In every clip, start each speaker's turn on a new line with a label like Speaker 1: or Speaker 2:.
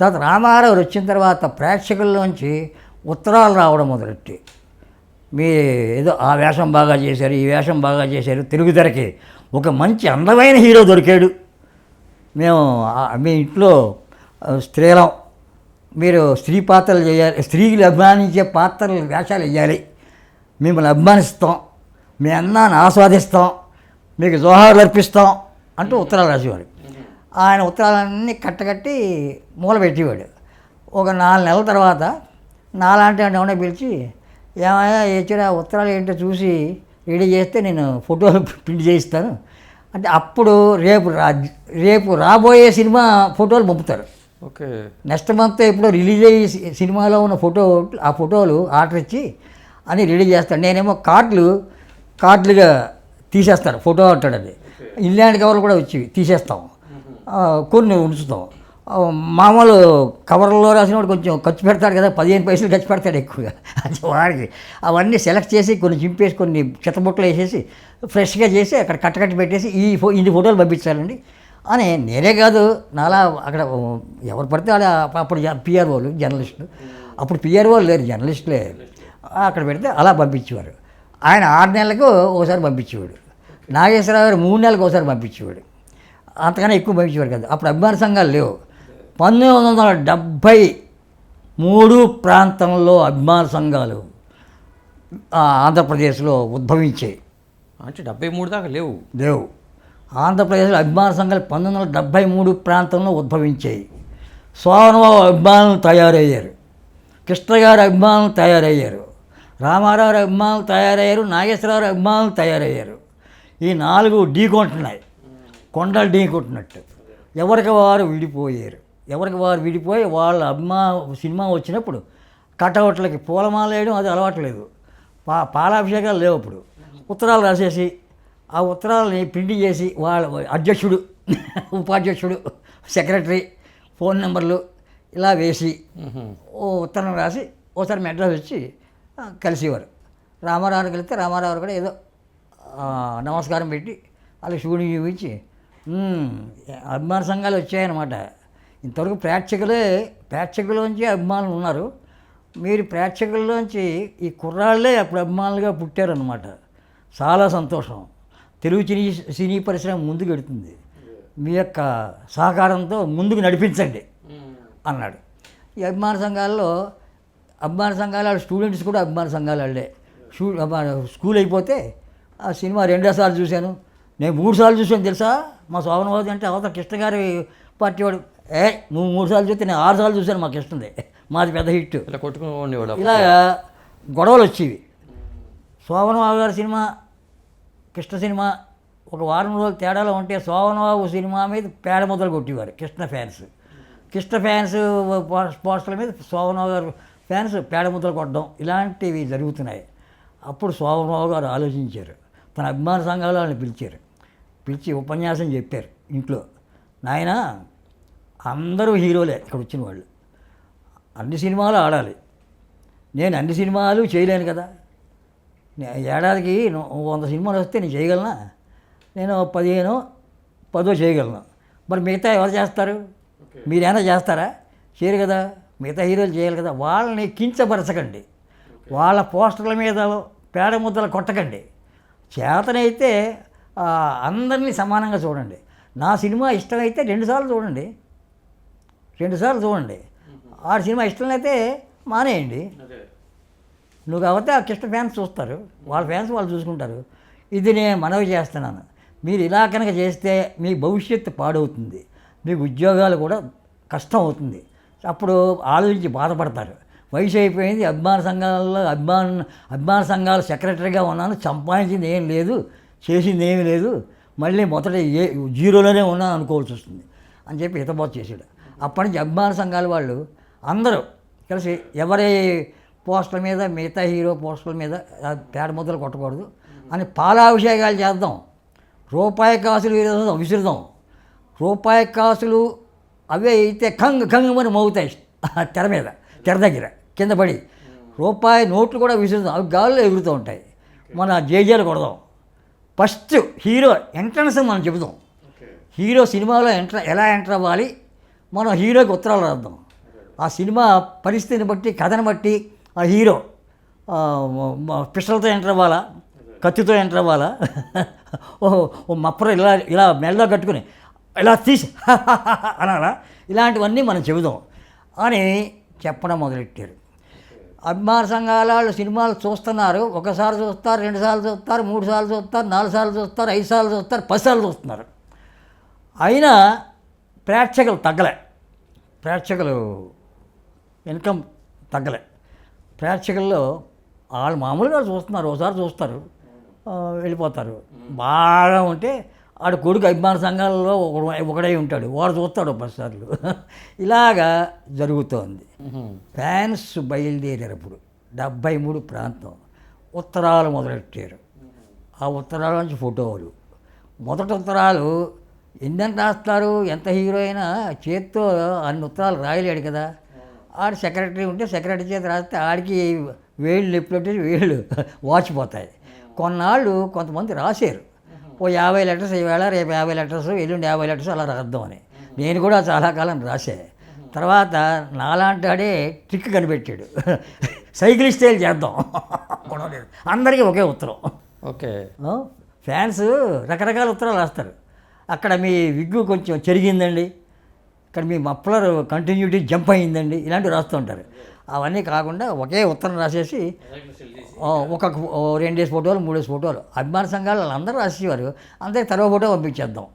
Speaker 1: తర్వాత రామారావు వచ్చిన తర్వాత ప్రేక్షకుల్లోంచి ఉత్తరాలు రావడం మొదలెట్టి. మీ ఏదో ఆ వేషం బాగా చేశారు ఈ వేషం బాగా చేశారు తెలుగు తెరకి ఒక మంచి అందమైన హీరో దొరికాడు. మేము మీ ఇంట్లో స్త్రీలం. మీరు స్త్రీ పాత్రలు చేయాలి స్త్రీలు అభిమానించే పాత్రలు వేషాలు వేయాలి. మిమ్మల్ని అభిమానిస్తాం మీ అన్నాన్ని ఆస్వాదిస్తాం మీకు జోహార్లు అర్పిస్తాం అంటూ ఉత్తరాలు రాసేవాడు ఆయన ఉత్తరాలన్నీ కట్టకట్టి మూల పెట్టేవాడు. ఒక నాలుగు నెలల తర్వాత నాలాంటి ఎవరైనా పిలిచి ఏమయ్యా ఇచ్చిన ఉత్తరాలు ఏంటో చూసి రెడీ చేస్తే నేను ఫోటోలు ప్రింట్ చేయిస్తాను. అంటే అప్పుడు రేపు రా రేపు రాబోయే సినిమా ఫోటోలు పంపుతారు.
Speaker 2: ఓకే.
Speaker 1: నెక్స్ట్ మంత్ ఎప్పుడో రిలీజ్ అయ్యి సినిమాలో ఉన్న ఫోటో ఆ ఫోటోలు ఆర్డర్ ఇచ్చి అని రెడీ చేస్తాను నేనేమో కార్డులు కార్డులుగా తీసేస్తాను. ఫోటో అంటాడు అది. ఇంగ్లాండ్ కవర్లు కూడా వచ్చి తీసేస్తాం. కొన్ని ఉంచుతాం. మామూలు కవర్లో రాసినప్పుడు కొంచెం ఖర్చు పెడతాడు కదా పదిహేను పైసలు ఖర్చు పెడతాడు ఎక్కువగా. అది వాడికి. అవన్నీ సెలెక్ట్ చేసి కొన్ని చింపేసి కొన్ని చెత్తబుట్టలు వేసేసి ఫ్రెష్గా చేసి అక్కడ కట్టకట్టి పెట్టేసి ఈ ఫో ఇన్ని ఫోటోలు పంపించాలండి. అని నేనే కాదు నాలా అక్కడ ఎవరు పడితే వాళ్ళ అప్పుడు పిఆర్ఓలు జర్నలిస్టులు. అప్పుడు పిఆర్ఓలు లేరు జర్నలిస్టులే. అక్కడ పెడితే అలా పంపించేవారు. ఆయన ఆరు నెలలకు ఒకసారి పంపించేవాడు. నాగేశ్వరరావు గారు మూడు నెలలకు ఒకసారి పంపించేవాడు. అంతకన్నా ఎక్కువ పంపించేవాడు కదా. అప్పుడు అభిమాన సంఘాలు లేవు. పంతొమ్మిది వందల డెబ్భై మూడు ప్రాంతంలో అభిమాన సంఘాలు ఆ, ఆంధ్రప్రదేశ్లో ఉద్భవించాయి.
Speaker 2: అంటే డెబ్బై మూడు దాకా లేవు.
Speaker 1: లేవు. ఆంధ్రప్రదేశ్లో అభిమాన సంఘాలు పంతొమ్మిది వందల డెబ్భై మూడు ప్రాంతంలో ఉద్భవించాయి. సోనబాబు అభిమానులు తయారయ్యారు. కృష్ణ గారి అభిమానులు తయారయ్యారు. రామారావు అభిమానులు తయారయ్యారు. నాగేశ్వరరావు అభిమానులు తయారయ్యారు. ఈ నాలుగు ఢీకొంటున్నాయి. కొండలు ఢీకొట్టినట్టు. ఎవరికి వారు విడిపోయారు. ఎవరికి వారు విడిపోయి వాళ్ళ అభిమా సినిమా వచ్చినప్పుడు కటౌట్లకి పూలమాల వేయడం అది అలవాటు లేదు. పా పాలాభిషేకాలు లేవు అప్పుడు. ఉత్తరాలు రాసేసి ఆ ఉత్తరాలని ప్రింట్ చేసి వాళ్ళ అధ్యక్షుడు ఉపాధ్యక్షుడు సెక్రటరీ ఫోన్ నెంబర్లు ఇలా వేసి ఓ ఉత్తరం రాసి ఓసారి మెడ్రాస్ వచ్చి కలిసేవారు. రామారావు కలిస్తే రామారావు కూడా ఏదో నమస్కారం పెట్టి వాళ్ళకి శివుని చూపించి "ఉమ్, అభిమాన సంఘాలు వచ్చాయన్నమాట. ఇంతవరకు ప్రేక్షకులే ప్రేక్షకులోంచి అభిమానులు ఉన్నారు. మీరు ప్రేక్షకుల్లోంచి ఈ కుర్రాళ్ళే అప్పుడు అభిమానులుగా పుట్టారనమాట చాలా సంతోషం. తెలుగు సినీ సినీ పరిశ్రమ ముందుకు వెడుతుంది మీ యొక్క సహకారంతో ముందుకు నడిపించండి అన్నాడు. ఈ అభిమాన సంఘాల్లో అభిమాన సంఘాల స్టూడెంట్స్ కూడా అభిమాన సంఘాలు వాళ్ళే స్కూల్ అయిపోతే ఆ సినిమా రెండోసార్లు చూశాను. నేను మూడు సార్లు చూశాను తెలుసా? మా శోభనవాది అంటే అవతల కృష్ణ గారి పార్టీ వాడు. ఏ నువ్వు మూడు సార్లు చూస్తే నేను ఆరు సార్లు చూశాను మా కృష్ణది. మాది పెద్ద హిట్.
Speaker 2: ఇలా కొట్టుకుని.
Speaker 1: ఇలాగా గొడవలు వచ్చేవి. శోభనబాబు గారి సినిమా కృష్ణ సినిమా ఒక వారం రోజులు తేడాలో ఉంటే శోభనబాబు సినిమా మీద పేడ మొదలు కొట్టేవారు కృష్ణ ఫ్యాన్స్. కృష్ణ ఫ్యాన్స్ పోస్టర్ల మీద శోభనబాబు గారు ఫ్యాన్స్ పేడ ముద్దలు కొట్టడం ఇలాంటివి జరుగుతున్నాయి. అప్పుడు శోభనబాబు గారు ఆలోచించారు. తన అభిమాన సంఘాలు వాళ్ళని పిలిచారు. పిలిచి ఉపన్యాసం చెప్పారు ఇంట్లో. నాయన అందరూ హీరోలే ఇక్కడ వచ్చిన వాళ్ళు. అన్ని సినిమాలు ఆడాలి. నేను అన్ని సినిమాలు చేయలేను కదా. ఏడాదికి వంద సినిమాలు వస్తే నేను చేయగలనా? నేను పదిహేను పదో చేయగలను. మరి మిగతా ఎవరు చేస్తారు? మీరైనా చేస్తారా? చేయరు కదా. మిగతా హీరోలు చేయాలి కదా. వాళ్ళని కించపరచకండి. వాళ్ళ పోస్టర్ల మీద పేడ ముద్దలు కొట్టకండి. చేతనైతే అందరినీ సమానంగా చూడండి. నా సినిమా ఇష్టమైతే రెండుసార్లు చూడండి. రెండుసార్లు చూడండి. ఆ సినిమా ఇష్టం అయితే మానేయండి నువ్వు కాబట్టి ఆ కృష్ణ ఫ్యాన్స్ చూస్తారు. వాళ్ళ ఫ్యాన్స్ వాళ్ళు చూసుకుంటారు. ఇది నేను మనవి చేస్తున్నాను. మీరు ఇలా కనుక చేస్తే మీ భవిష్యత్తు పాడవుతుంది. మీకు ఉద్యోగాలు కూడా కష్టం అవుతుంది. అప్పుడు ఆలోచించి బాధపడతారు. వయసు అయిపోయింది అభిమాన సంఘాలలో అభిమాన అభిమాన సంఘాల సెక్రటరీగా ఉన్నాను సంపాదించింది ఏం లేదు. చేసింది ఏమీ లేదు. మళ్ళీ మొదట ఏ జీరోలోనే ఉన్నాను అనుకోవాల్సి వస్తుంది. అని చెప్పి హితబోధ చేశాడు. అప్పటి నుంచి అభిమాన సంఘాల వాళ్ళు అందరూ కలిసి ఎవరి పోస్టర్ల మీద మిగతా హీరో పోస్టర్ల మీద పేడ ముద్దలు కొట్టకూడదు అని పాలాభిషేకాలు చేద్దాం. రూపాయి కాసులు విసిరుదాం విసురుదాం. రూపాయి కాసులు అవే అయితే కంగ్ కంగ్ అని మోగుతాయి. ఆ తెర మీద తెర దగ్గర కింద పడి. రూపాయి నోట్లు కూడా విసురుదాం. అవి గాల్లో ఎగురుతూ ఉంటాయి. మన జేజేలు కొడదాం. ఫస్ట్ హీరో ఎంట్రన్స్ మనం చెబుదాం హీరో సినిమాలో ఎంటర్ ఎలా ఎంటర్ అవ్వాలి? మనం హీరోకి ఉత్తరాలు రాద్దాం. ఆ సినిమా పరిస్థితిని బట్టి కథను బట్టి ఆ హీరో పిస్టల్తో ఎంటర్ అవ్వాలా? కత్తితో ఎంటర్ అవ్వాలా? ఓ ఓ మప్పర ఇలా ఇలా మెల్ల కట్టుకుని ఇలా తీసి అనాలా? ఇలాంటివన్నీ మనం చెబుదాం. అని చెప్పడం మొదలెట్టారు. అభిమాన సంఘాల వాళ్ళు సినిమాలు చూస్తున్నారు. ఒకసారి చూస్తారు రెండు సార్లు చూస్తారు మూడు సార్లు చూస్తారు నాలుగు సార్లు చూస్తారు ఐదు సార్లు చూస్తారు పది సార్లు చూస్తున్నారు. అయినా ప్రేక్షకులు తగ్గలే. ప్రేక్షకులు ఇన్కమ్ తగ్గలే. ప్రేక్షకుల్లో వాళ్ళు మామూలుగా చూస్తున్నారు. ఒకసారి చూస్తారు వెళ్ళిపోతారు. బాగా ఉంటే ఆడు కొడుకు అభిమాన సంఘాలలో ఒకడు- ఉంటాడు. వాడు చూస్తాడు పది సార్లు ఇలాగా జరుగుతోంది. ఫ్యాన్స్ బయలుదేరారు డెబ్బై మూడు ప్రాంతం ఉత్తరాలు మొదలెట్టారు. ఆ ఉత్తరాల నుంచి ఫోటోలు మొదటి ఉత్తరాలు ఎన్నెన్ని రాస్తారు ఎంత హీరో అయినా చేత్తో అన్ని ఉత్తరాలు రాయలేడు కదా. ఆడు సెక్రటరీ ఉంటే సెక్రటరీ చేత రాస్తే ఆడికి వేళ్ళు ఎప్పుడంటే వేళ్ళు వాచిపోతాయి. కొన్నాళ్ళు కొంతమంది రాశారు. ఓ యాభై లెటర్స్ ఈవేళ రేపు యాభై లెటర్స్ ఎల్లుండి యాభై లెటర్స్ అలా రాద్దామని. నేను కూడా చాలా కాలం రాసే తర్వాత నాలాంటాడే ట్రిక్ కనిపెట్టాడు. సైకిల్ స్టైల్ చేద్దాం? గొడవ లేదు. అందరికీ ఒకే ఉత్తరం.
Speaker 2: ఓకే.
Speaker 1: ఫ్యాన్స్ రకరకాల ఉత్తరాలు రాస్తారు. అక్కడ మీ విగ్గు కొంచెం చెరిగిందండి. ఇక్కడ మీ మఫ్లర్ కంటిన్యూటీ జంప్ అయిందండి. ఇలాంటివి రాస్తూ ఉంటారు. అవన్నీ కాకుండా ఒకే ఉత్తరం రాసేసి ఒక రెండేసి ఫోటోలు మూడేసి ఫోటోలు. అభిమాన సంఘాలు వాళ్ళందరూ రాసేవారు అందరికి తరవ ఫోటో పంపించేద్దాం.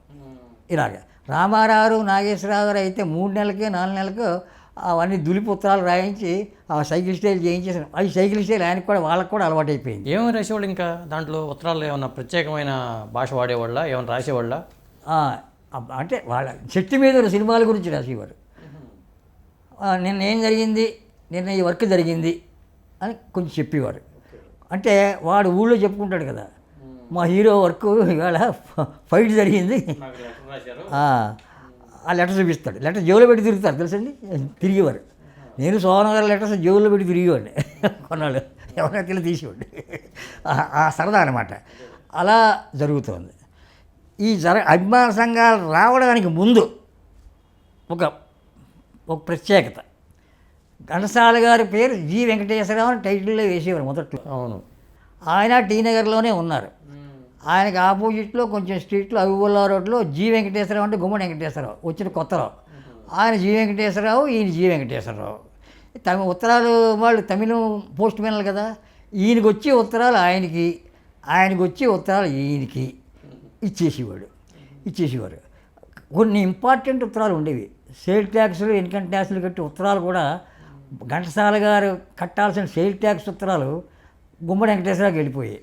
Speaker 1: ఇలాగ. రామారావు నాగేశ్వరరావు గారు అయితే మూడు నెలలకి నాలుగు నెలలకు అవన్నీ దులిపి ఉత్తరాలు రాయించి ఆ సైకిల్ స్టైల్ చేయించేసి అది సైకిల్ స్టైల్ ఆయనకు కూడా వాళ్ళకి కూడా అలవాటైపోయింది.
Speaker 2: ఏమేమి రాసేవాళ్ళు ఇంకా? దాంట్లో ఉత్తరాలు ఏమన్నా ప్రత్యేకమైన భాష వాడేవాళ్ళ? ఏమైనా రాసేవాళ్ళ?
Speaker 1: అంటే వాళ్ళ శక్తి మీద సినిమాల గురించి రాసేవారు. నిన్న ఏం జరిగింది? నిన్న ఈ వర్క్ జరిగింది అని కొంచెం చెప్పేవారు. అంటే వాడు ఊళ్ళో చెప్పుకుంటాడు కదా మా హీరో వర్క్ ఇవాళ ఫైట్ జరిగింది. ఆ, లెటర్ చూపిస్తాడు. లెటర్ జోలో పెట్టి తిరుగుతారు తెలుసండి? తిరిగేవారు. నేను సోహన్ గారి లెటర్స్ జేబులో పెట్టి తిరిగేవాడిని. కొన్నాళ్ళు ఎవరైనా తెలియ ఆ- సరదా అనమాట అలా జరుగుతోంది. ఈ జర అభిమాన సంఘాలు రావడానికి ముందు ఒక ఒక ప్రత్యేకత. ఘంటసాల గారి పేరు జి వెంకటేశ్వరరావు అని టైటిల్లో వేసేవారు మొదట్లో.
Speaker 2: అవును.
Speaker 1: ఆయన టీ నగర్లోనే ఉన్నారు. ఆయనకి ఆపోజిట్లో కొంచెం స్ట్రీట్లో అవిబుల్లా రోడ్లో జి వెంకటేశ్వరరావు అంటే గుమ్మడి వెంకటేశ్వరరావు వచ్చిన కొత్తరావు. ఆయన జి వెంకటేశ్వరరావు ఈయన జి వెంకటేశ్వరరావు. తమి ఉత్తరాలు వాళ్ళు తమిళం పోస్ట్ మ్యాన్లు కదా ఈయనకి వచ్చే ఉత్తరాలు ఆయనకి ఆయనకి వచ్చే ఉత్తరాలు ఈయనకి ఇచ్చేసేవాడు ఇచ్చేసేవారు. కొన్ని ఇంపార్టెంట్ ఉత్తరాలు ఉండేవి. సేల్ ట్యాక్స్లు ఇన్కమ్ ట్యాక్స్లు కట్టి ఉత్తరాలు కూడా ఘంటసాల గారు కట్టాల్సిన సేల్ ట్యాక్స్ ఉత్తరాలు గుమ్మడి వెంకటేశ్వరరావుకి వెళ్ళిపోయాయి.